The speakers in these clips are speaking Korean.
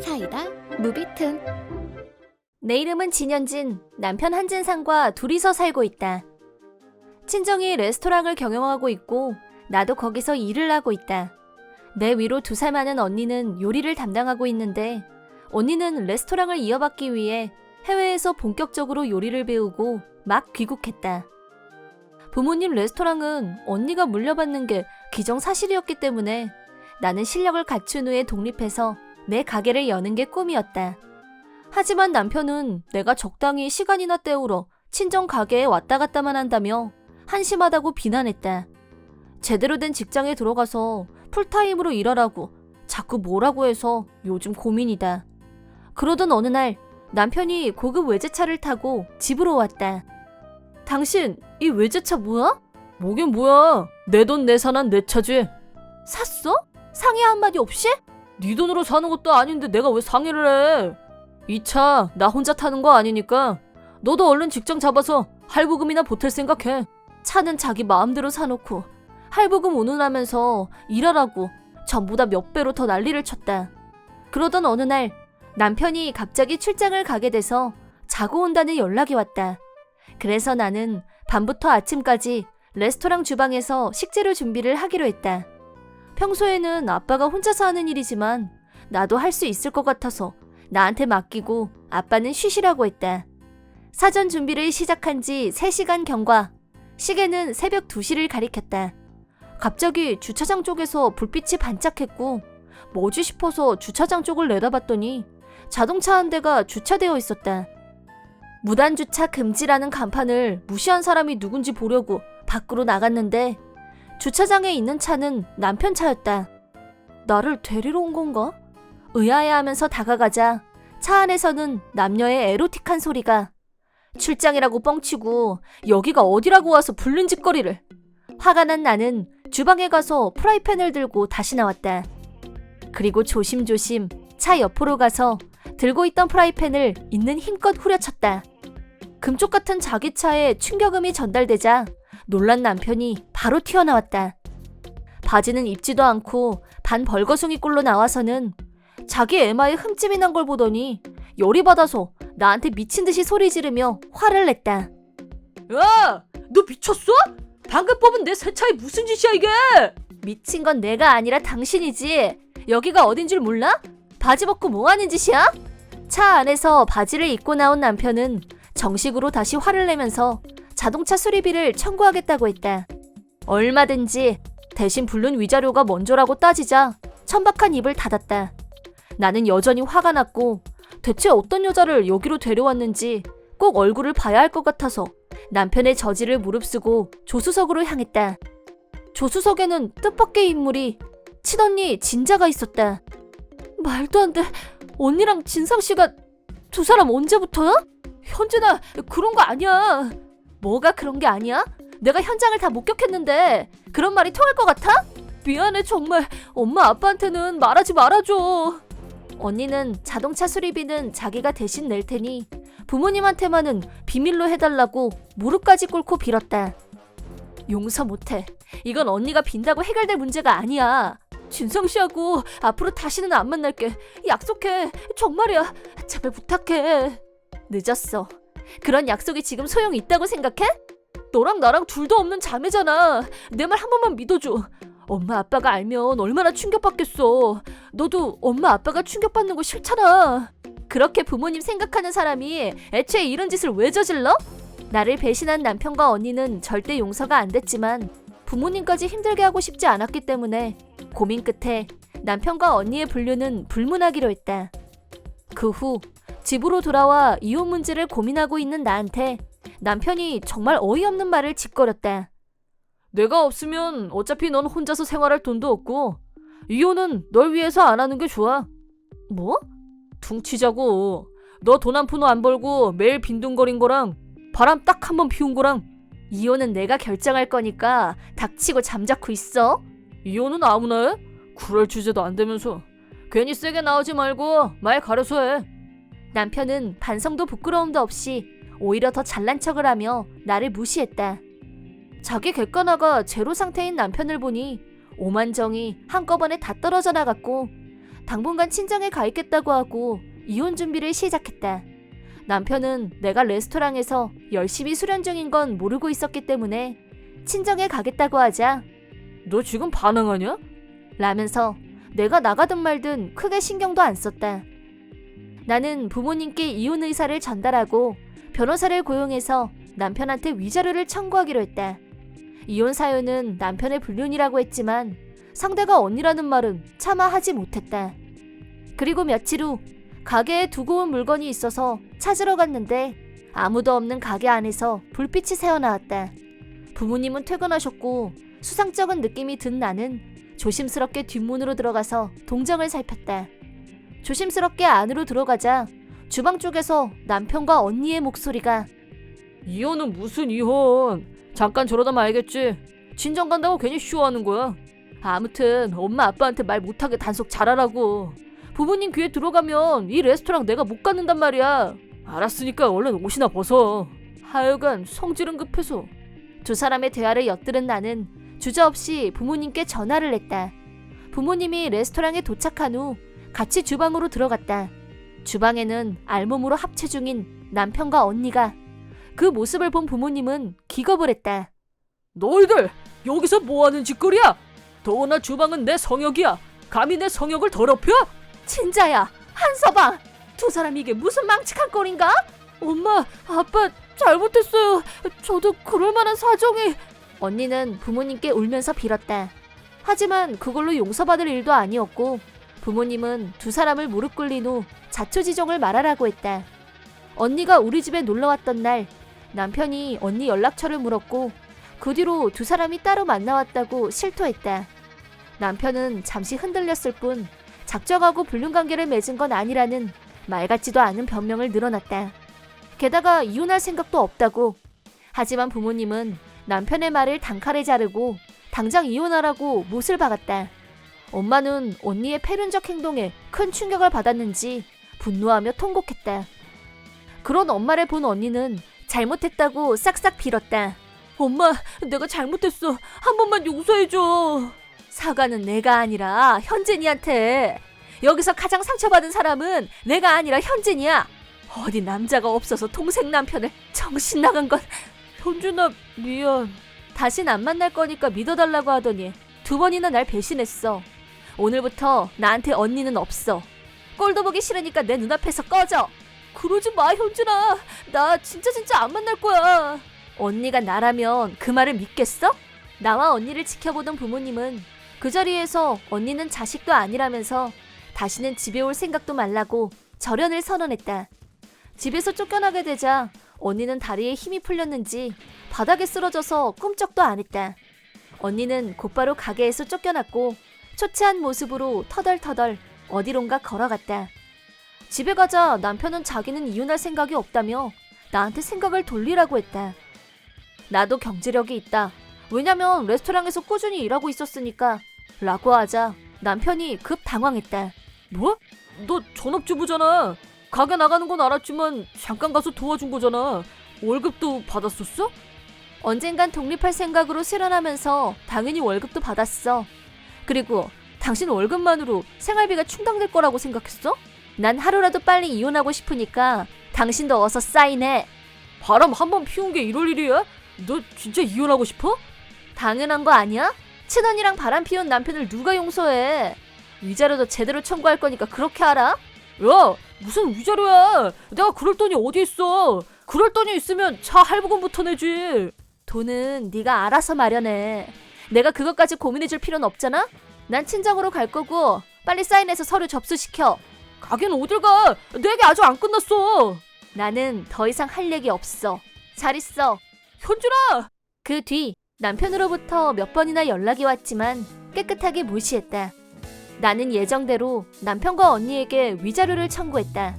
사이다 무비튼 내 이름은 진현진, 남편 한진상과 둘이서 살고 있다. 친정이 레스토랑을 경영하고 있고 나도 거기서 일을 하고 있다. 내 위로 두 살 많은 언니는 요리를 담당하고 있는데 언니는 레스토랑을 이어받기 위해 해외에서 본격적으로 요리를 배우고 막 귀국했다. 부모님 레스토랑은 언니가 물려받는 게 기정사실이었기 때문에 나는 실력을 갖춘 후에 독립해서 내 가게를 여는 게 꿈이었다. 하지만 남편은 내가 적당히 시간이나 때우러 친정 가게에 왔다 갔다만 한다며 한심하다고 비난했다. 제대로 된 직장에 들어가서 풀타임으로 일하라고 자꾸 뭐라고 해서 요즘 고민이다. 그러던 어느 날 남편이 고급 외제차를 타고 집으로 왔다. 당신 이 외제차 뭐야? 뭐긴 뭐야. 내 돈 내산한 내 차지. 샀어? 상의 한마디 없이? 네 돈으로 사는 것도 아닌데 내가 왜 상의를 해? 이 차 나 혼자 타는 거 아니니까 너도 얼른 직장 잡아서 할부금이나 보탤 생각해. 차는 자기 마음대로 사놓고 할부금 운운하면서 일하라고 전부 다몇 배로 더 난리를 쳤다. 그러던 어느 날 남편이 갑자기 출장을 가게 돼서 자고 온다는 연락이 왔다. 그래서 나는 밤부터 아침까지 레스토랑 주방에서 식재료 준비를 하기로 했다. 평소에는 아빠가 혼자서 하는 일이지만 나도 할 수 있을 것 같아서 나한테 맡기고 아빠는 쉬시라고 했다. 사전 준비를 시작한 지 3시간 경과. 시계는 새벽 2시를 가리켰다. 갑자기 주차장 쪽에서 불빛이 반짝했고 뭐지 싶어서 주차장 쪽을 내다봤더니 자동차 한 대가 주차되어 있었다. 무단 주차 금지라는 간판을 무시한 사람이 누군지 보려고 밖으로 나갔는데 주차장에 있는 차는 남편 차였다. 나를 데리러 온 건가? 의아해하면서 다가가자 차 안에서는 남녀의 에로틱한 소리가 출장이라고 뻥치고 여기가 어디라고 와서 불른 짓거리를 화가 난 나는 주방에 가서 프라이팬을 들고 다시 나왔다. 그리고 조심조심 차 옆으로 가서 들고 있던 프라이팬을 있는 힘껏 후려쳤다. 금쪽 같은 자기 차에 충격음이 전달되자 놀란 남편이 바로 튀어나왔다. 바지는 입지도 않고 반 벌거숭이 꼴로 나와서는 자기 에마에 흠집이 난 걸 보더니 열이 받아서 나한테 미친 듯이 소리 지르며 화를 냈다. 야! 너 미쳤어? 방금 뽑은 내 새 차에 무슨 짓이야 이게? 미친 건 내가 아니라 당신이지. 여기가 어딘 줄 몰라? 바지 벗고 뭐 하는 짓이야? 차 안에서 바지를 입고 나온 남편은 정식으로 다시 화를 내면서 자동차 수리비를 청구하겠다고 했다. 얼마든지 대신 부른 위자료가 먼저라고 따지자 천박한 입을 닫았다. 나는 여전히 화가 났고 대체 어떤 여자를 여기로 데려왔는지 꼭 얼굴을 봐야 할 것 같아서 남편의 저지를 무릅쓰고 조수석으로 향했다. 조수석에는 뜻밖의 인물이 친언니 진자가 있었다. 말도 안 돼. 언니랑 진상 씨가 두 사람 언제부터야? 현진아, 그런 거 아니야. 뭐가 그런 게 아니야? 내가 현장을 다 목격했는데 그런 말이 통할 것 같아? 미안해 정말 엄마 아빠한테는 말하지 말아줘. 언니는 자동차 수리비는 자기가 대신 낼 테니 부모님한테만은 비밀로 해달라고 무릎까지 꿇고 빌었다. 용서 못해. 이건 언니가 빈다고 해결될 문제가 아니야. 진성 씨하고 앞으로 다시는 안 만날게. 약속해. 정말이야. 제발 부탁해. 늦었어. 그런 약속이 지금 소용이 있다고 생각해? 너랑 나랑 둘도 없는 자매잖아. 내 말 한 번만 믿어줘. 엄마 아빠가 알면 얼마나 충격받겠어. 너도 엄마 아빠가 충격받는 거 싫잖아. 그렇게 부모님 생각하는 사람이 애초에 이런 짓을 왜 저질러? 나를 배신한 남편과 언니는 절대 용서가 안 됐지만 부모님까지 힘들게 하고 싶지 않았기 때문에 고민 끝에 남편과 언니의 분류는 불문하기로 했다. 그 후 집으로 돌아와 이혼 문제를 고민하고 있는 나한테 남편이 정말 어이없는 말을 짓거렸다. 내가 없으면 어차피 넌 혼자서 생활할 돈도 없고 이혼은 널 위해서 안 하는 게 좋아. 뭐? 퉁치자고. 너 돈 한 푼도 안 벌고 매일 빈둥거린 거랑 바람 딱 한 번 피운 거랑 이혼은 내가 결정할 거니까 닥치고 잠자코 있어. 이혼은 아무나 해? 그럴 주제도 안 되면서 괜히 세게 나오지 말고 말 가려서 해. 남편은 반성도 부끄러움도 없이 오히려 더 잘난 척을 하며 나를 무시했다. 자기 객관화가 제로 상태인 남편을 보니 오만정이 한꺼번에 다 떨어져 나갔고 당분간 친정에 가 있겠다고 하고 이혼 준비를 시작했다. 남편은 내가 레스토랑에서 열심히 수련 중인 건 모르고 있었기 때문에 친정에 가겠다고 하자 너 지금 반항하냐? 라면서 내가 나가든 말든 크게 신경도 안 썼다. 나는 부모님께 이혼 의사를 전달하고 변호사를 고용해서 남편한테 위자료를 청구하기로 했다. 이혼 사유는 남편의 불륜이라고 했지만 상대가 언니라는 말은 차마 하지 못했다. 그리고 며칠 후 가게에 두고 온 물건이 있어서 찾으러 갔는데 아무도 없는 가게 안에서 불빛이 새어나왔다. 부모님은 퇴근하셨고 수상쩍은 느낌이 든 나는 조심스럽게 뒷문으로 들어가서 동정을 살폈다. 조심스럽게 안으로 들어가자 주방 쪽에서 남편과 언니의 목소리가 이혼은 무슨 이혼? 잠깐 저러다 말겠지. 친정 간다고 괜히 쇼하는 거야. 아무튼 엄마 아빠한테 말 못하게 단속 잘하라고. 부모님 귀에 들어가면 이 레스토랑 내가 못 갖는단 말이야. 알았으니까 얼른 옷이나 벗어. 하여간 성질은 급해서. 두 사람의 대화를 엿들은 나는 주저없이 부모님께 전화를 했다. 부모님이 레스토랑에 도착한 후 같이 주방으로 들어갔다. 주방에는 알몸으로 합체 중인 남편과 언니가 그 모습을 본 부모님은 기겁을 했다. 너희들 여기서 뭐하는 짓거리야? 더구나 주방은 내 성역이야. 감히 내 성역을 더럽혀? 진짜야 한서방 두 사람 이게 무슨 망측한 꼴인가? 엄마 아빠 잘못했어요. 저도 그럴 만한 사정이 언니는 부모님께 울면서 빌었다. 하지만 그걸로 용서받을 일도 아니었고 부모님은 두 사람을 무릎 꿇린 후 자초지종을 말하라고 했다. 언니가 우리 집에 놀러 왔던 날 남편이 언니 연락처를 물었고 그 뒤로 두 사람이 따로 만나왔다고 실토했다. 남편은 잠시 흔들렸을 뿐 작정하고 불륜 관계를 맺은 건 아니라는 말 같지도 않은 변명을 늘어놨다. 게다가 이혼할 생각도 없다고. 하지만 부모님은 남편의 말을 단칼에 자르고 당장 이혼하라고 못을 박았다. 엄마는 언니의 패륜적 행동에 큰 충격을 받았는지 분노하며 통곡했다. 그런 엄마를 본 언니는 잘못했다고 싹싹 빌었다. 엄마, 내가 잘못했어. 한 번만 용서해줘. 사과는 내가 아니라 현진이한테. 여기서 가장 상처받은 사람은 내가 아니라 현진이야. 어디 남자가 없어서 동생 남편을 정신 나간 건 현준아 미안. 다신 안 만날 거니까 믿어달라고 하더니 두 번이나 날 배신했어. 오늘부터 나한테 언니는 없어. 꼴도 보기 싫으니까 내 눈앞에서 꺼져. 그러지 마 현준아. 나 진짜 진짜 안 만날 거야. 언니가 나라면 그 말을 믿겠어? 나와 언니를 지켜보던 부모님은 그 자리에서 언니는 자식도 아니라면서 다시는 집에 올 생각도 말라고 절연을 선언했다. 집에서 쫓겨나게 되자 언니는 다리에 힘이 풀렸는지 바닥에 쓰러져서 꿈쩍도 안 했다. 언니는 곧바로 가게에서 쫓겨났고 초췌한 모습으로 터덜터덜 어디론가 걸어갔다. 집에 가자 남편은 자기는 이혼할 생각이 없다며 나한테 생각을 돌리라고 했다. 나도 경제력이 있다. 왜냐면 레스토랑에서 꾸준히 일하고 있었으니까. 라고 하자 남편이 급 당황했다. 뭐? 너 전업주부잖아. 가게 나가는 건 알았지만 잠깐 가서 도와준 거잖아. 월급도 받았었어? 언젠간 독립할 생각으로 실현하면서 당연히 월급도 받았어. 그리고 당신 월급만으로 생활비가 충당될 거라고 생각했어? 난 하루라도 빨리 이혼하고 싶으니까 당신도 어서 사인해. 바람 한 번 피운 게 이럴 일이야? 너 진짜 이혼하고 싶어? 당연한 거 아니야? 친언니랑 바람 피운 남편을 누가 용서해? 위자료도 제대로 청구할 거니까 그렇게 하라? 야, 무슨 위자료야? 내가 그럴 돈이 어디 있어? 그럴 돈이 있으면 차 할부금부터 내지. 돈은 네가 알아서 마련해. 내가 그것까지 고민해줄 필요는 없잖아? 난 친정으로 갈 거고 빨리 사인해서 서류 접수시켜. 가긴 어딜 가? 내 얘기 아직 안 끝났어. 나는 더 이상 할 얘기 없어. 잘 있어. 현준아! 그 뒤 남편으로부터 몇 번이나 연락이 왔지만 깨끗하게 무시했다. 나는 예정대로 남편과 언니에게 위자료를 청구했다.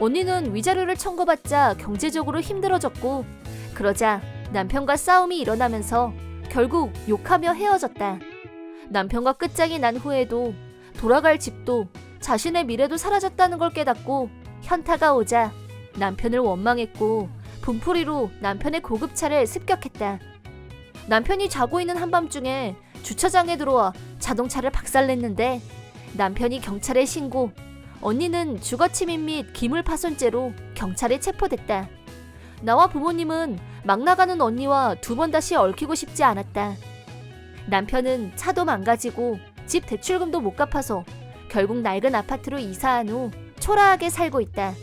언니는 위자료를 청구받자 경제적으로 힘들어졌고 그러자 남편과 싸움이 일어나면서 결국 욕하며 헤어졌다. 남편과 끝장이 난 후에도 돌아갈 집도 자신의 미래도 사라졌다는 걸 깨닫고 현타가 오자 남편을 원망했고 분풀이로 남편의 고급차를 습격했다. 남편이 자고 있는 한밤중에 주차장에 들어와 자동차를 박살냈는데 남편이 경찰에 신고, 언니는 주거침입 및 기물파손죄로 경찰에 체포됐다. 나와 부모님은 막 나가는 언니와 두 번 다시 얽히고 싶지 않았다. 남편은 차도 망가지고 집 대출금도 못 갚아서 결국 낡은 아파트로 이사한 후 초라하게 살고 있다.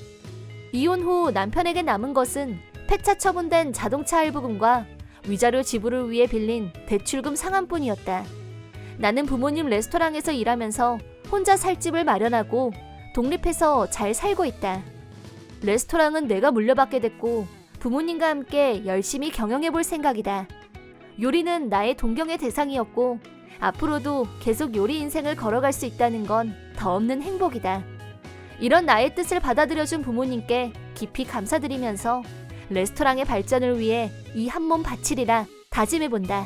이혼 후 남편에게 남은 것은 폐차 처분된 자동차 할부금과 위자료 지불을 위해 빌린 대출금 상환뿐이었다. 나는 부모님 레스토랑에서 일하면서 혼자 살 집을 마련하고 독립해서 잘 살고 있다. 레스토랑은 내가 물려받게 됐고 부모님과 함께 열심히 경영해 볼 생각이다. 요리는 나의 동경의 대상이었고 앞으로도 계속 요리 인생을 걸어갈 수 있다는 건 더 없는 행복이다. 이런 나의 뜻을 받아들여준 부모님께 깊이 감사드리면서 레스토랑의 발전을 위해 이 한 몸 바치리라 다짐해 본다.